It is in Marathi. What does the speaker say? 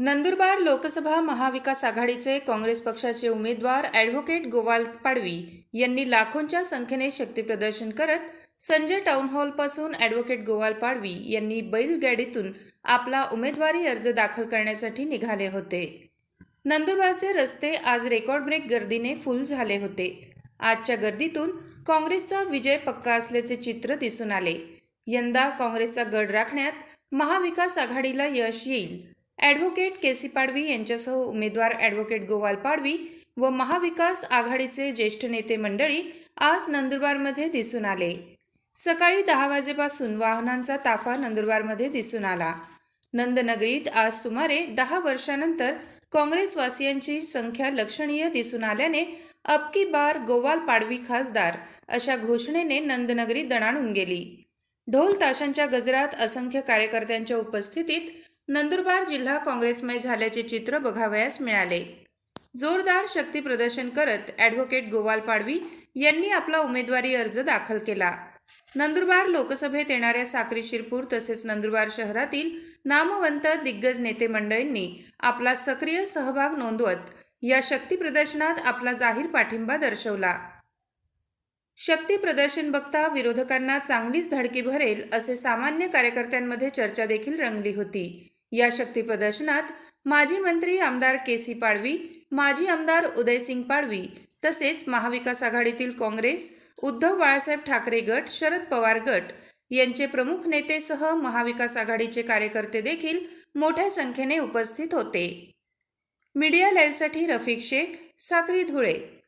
नंदुरबार लोकसभा महाविकास आघाडीचे काँग्रेस पक्षाचे उमेदवार ॲडव्होकेट गोवाल पाडवी यांनी लाखोंच्या संख्येने शक्तीप्रदर्शन करत संजय टाउन हॉलपासून ॲडव्होकेट गोवाल पाडवी यांनी बैलगाडीतून आपला उमेदवारी अर्ज दाखल करण्यासाठी निघाले होते. नंदुरबारचे रस्ते आज रेकॉर्ड ब्रेक गर्दीने फुल झाले होते. आजच्या गर्दीतून काँग्रेसचा विजय पक्का असल्याचे चित्र दिसून आले. यंदा काँग्रेसचा गड राखण्यात महाविकास आघाडीला यश येईल ॲडव्होकेट के सी पाडवी यांच्यासह उमेदवार ॲडव्होकेट गोवाल पाडवी व महाविकास आघाडीचे ज्येष्ठ नेते मंडळी आज नंदुरबारमध्ये दिसून आले. सकाळी दहा वाजेपासून वाहनांचा ताफा नंदुरबारमध्ये दिसून आला. नंदनगरीत आज सुमारे दहा वर्षानंतर काँग्रेसवासियांची संख्या लक्षणीय दिसून आल्याने अबकी बार गोवाल पाडवी खासदार अशा घोषणेने नंदनगरी दणाणून गेली. ढोल ताशांच्या गजरात असंख्य कार्यकर्त्यांच्या उपस्थितीत नंदुरबार जिल्हा काँग्रेसमय झाल्याचे चित्र बघावयास मिळाले. जोरदार शक्ती प्रदर्शन करत ॲडव्होकेट गोवाल पाडवी यांनी आपला उमेदवारी अर्ज दाखल केला. नंदुरबार लोकसभेत येणाऱ्या साक्री शिरपूर तसेच नंदुरबार शहरातील नामवंत दिग्गज नेते मंडळींनी आपला सक्रिय सहभाग नोंदवत या शक्ती प्रदर्शनात आपला जाहीर पाठिंबा दर्शवला. शक्ती प्रदर्शन बघता विरोधकांना चांगलीच धडकी भरेल असे सामान्य कार्यकर्त्यांमध्ये चर्चा देखील रंगली होती. या शक्ती प्रदर्शनात माजी मंत्री आमदार के सी पाडवी माजी आमदार उदयसिंग पाडवी तसेच महाविकास आघाडीतील काँग्रेस उद्धव बाळासाहेब ठाकरे गट शरद पवार गट यांचे प्रमुख नेतेसह महाविकास आघाडीचे कार्यकर्ते देखील मोठ्या संख्येने उपस्थित होते. मीडिया लाईव्हसाठी रफिक शेख साक्री धुळे.